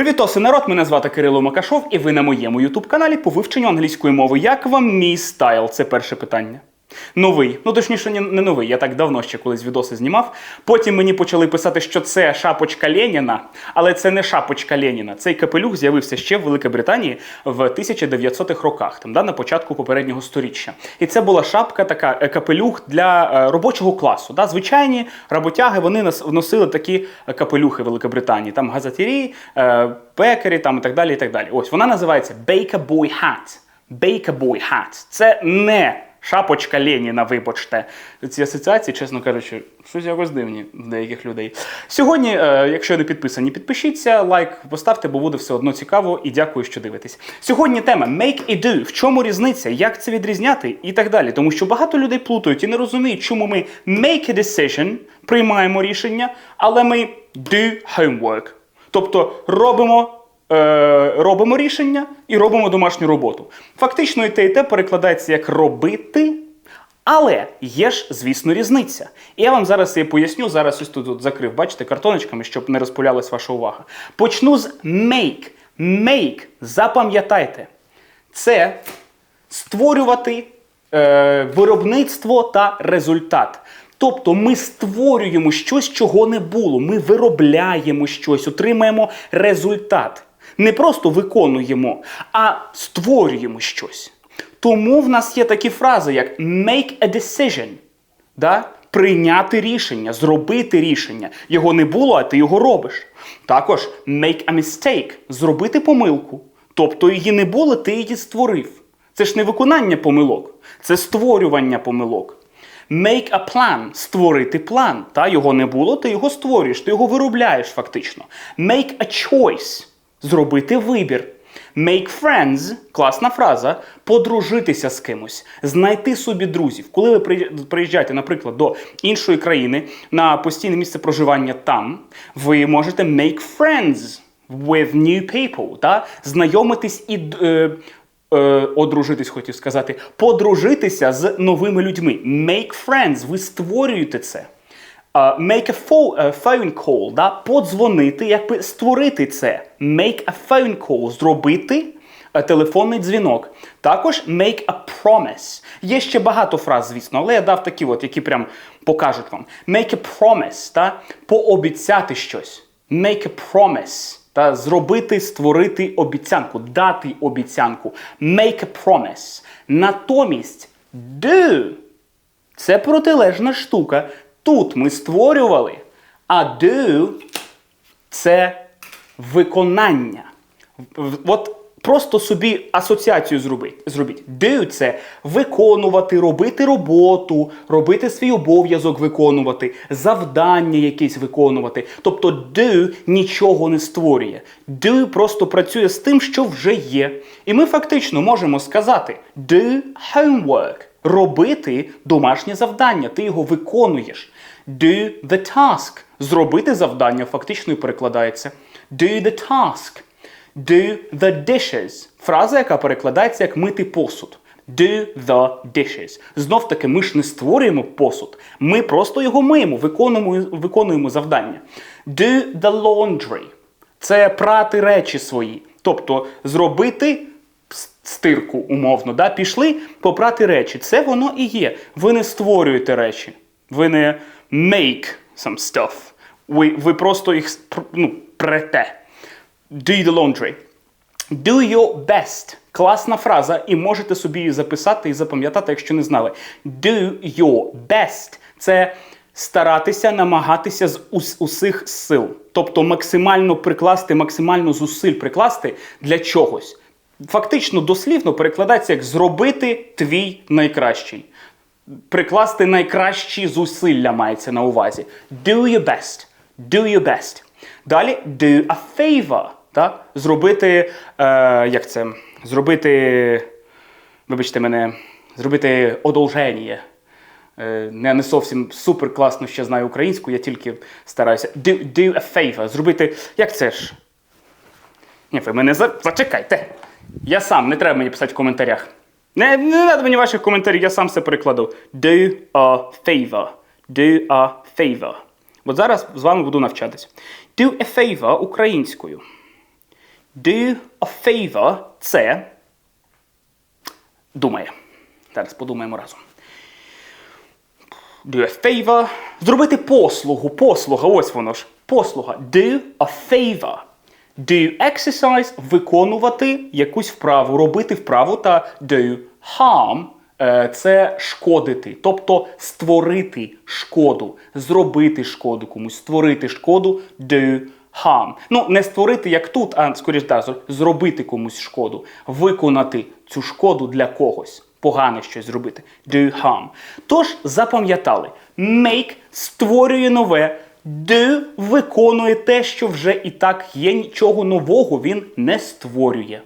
Привітоси, народ! Мене звати Кирило Макашов, і ви на моєму ютуб-каналі по вивченню англійської мови. Як вам мій стайл? Це перше питання. Новий. Ну точніше, не новий. Я так давно ще колись відоси знімав. Потім мені почали писати, що це шапочка Леніна, але це не шапочка Леніна. Цей капелюх з'явився ще в Великій Британії в 1900-х роках, там да, на початку попереднього сторіччя. І це була шапка, така е, капелюх для е, робочого класу. Да? Звичайні роботяги вони носили такі е, капелюхи в Великій Британії. Там газетярі, е, пекарі там, і так далі. і так далі. Ось вона називається Baker Boy Hat. Baker Boy Hat. Це не шапочка Леніна, вибачте. Ці асоціації, чесно кажучи, щось якось дивні в деяких людей. Сьогодні, е, якщо не підписані, підпишіться, лайк поставте, бо буде все одно цікаво і дякую, що дивитесь. Сьогодні тема Make і do. В чому різниця, як це відрізняти і так далі. Тому що багато людей плутають і не розуміють, чому ми make a decision, приймаємо рішення, але ми do homework. Тобто робимо е, робимо рішення і робимо домашню роботу. Фактично, і те, і те перекладається як робити. Але є ж, звісно, різниця. І я вам зараз її поясню. Зараз ось тут от закрив, бачите, картоночками, щоб не розпулялась ваша увага. Почну з make. Make. Запам'ятайте. Це створювати е, виробництво та результат. Тобто ми створюємо щось, чого не було. Ми виробляємо щось, отримаємо результат. Не просто виконуємо, а створюємо щось. Тому в нас є такі фрази, як make a decision. Да? Прийняти рішення, зробити рішення. Його не було, а ти його робиш. Також make a mistake зробити помилку. Тобто її не було, ти її створив. Це ж не виконання помилок, це створювання помилок. Make a plan створити план. Та його не було, ти його створюєш, ти його виробляєш фактично. Make a choice зробити вибір. Make friends класна фраза, подружитися з кимось, знайти собі друзів. Коли ви приїжджаєте, наприклад, до іншої країни на постійне місце проживання там, ви можете make friends with new people, та? знайомитись і е, е, одружитись, хотів сказати, подружитися з новими людьми. Make friends, ви створюєте це. Make a phone, call, да? подзвонити, якби створити це. Make a phone call, зробити е, телефонний дзвінок. Також make a promise. Є ще багато фраз, звісно, але я дав такі, от, які прям покажуть вам. Make a promise, та? пообіцяти щось. Make a promise. Та зробити, створити обіцянку, дати обіцянку. Make a promise. Натомість do це протилежна штука. Тут ми створювали, а do це виконання. От просто собі асоціацію зробіть. Do – це виконувати, робити роботу, робити свій обов'язок виконувати, завдання якесь виконувати. Тобто do нічого не створює. Do просто працює з тим, що вже є. І ми фактично можемо сказати do homework. Робити домашнє завдання, ти його виконуєш. Do the task. Зробити завдання фактично перекладається. Do the task. Do the dishes. Фраза, яка перекладається як мити посуд. Do the dishes. Знов таки, ми ж не створюємо посуд. Ми просто його миємо, виконуємо, виконуємо завдання. Do the laundry. Це прати речі свої. Тобто зробити стирку, умовно, да? пішли попрати речі. Це воно і є. Ви не створюєте речі. Ви не make some stuff. Ви, ви просто їх ну, прете. Do the laundry. Do your best. Класна фраза, і можете собі її записати і запам'ятати, якщо не знали. Do your best. Це старатися, намагатися з ус- усіх сил. Тобто максимально прикласти, максимально зусиль прикласти для чогось. Фактично, дослівно перекладається як зробити твій найкращий. Прикласти найкращі зусилля мається на увазі. Do your best. Do your best. Далі do a favor. Так? Зробити. Е, як це? Зробити. Вибачте мене, зробити одолження. Е, не зовсім супер класно ще знаю українську, я тільки стараюся. Do, do a favor. Зробити. Як це ж? Ні, ви мене за... зачекайте. Я сам, не треба мені писати в коментарях. Не, не треба мені ваших коментарів, я сам все перекладу. Do a favor. Do a favor. От зараз з вами буду навчатись. Do a favor українською. Do a favor це думає. Зараз подумаємо разом. Do a favor. Зробити послугу. Послуга, ось воно ж. Послуга. Do a favor. Do exercise виконувати якусь вправу, робити вправу та do harm е, це шкодити, тобто створити шкоду, зробити шкоду комусь, створити шкоду do harm. Ну, не створити як тут, а скоріш так, зробити комусь шкоду, виконати цю шкоду для когось. Погане щось зробити. Do harm. Тож запам'ятали, make створює нове, do виконує те, що вже і так є, нічого нового він не створює.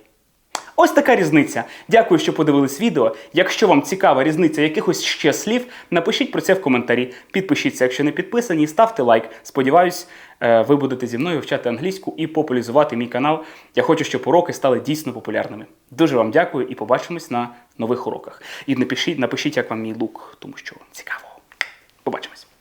Ось така різниця. Дякую, що подивились відео. Якщо вам цікава різниця якихось ще слів, напишіть про це в коментарі. Підпишіться, якщо не підписані, ставте лайк. Сподіваюсь, е, ви будете зі мною вчати англійську і популяризувати мій канал. Я хочу, щоб уроки стали дійсно популярними. Дуже вам дякую і побачимось на нових уроках. І напишіть, напишіть, як вам мій лук, тому що цікаво. Побачимось.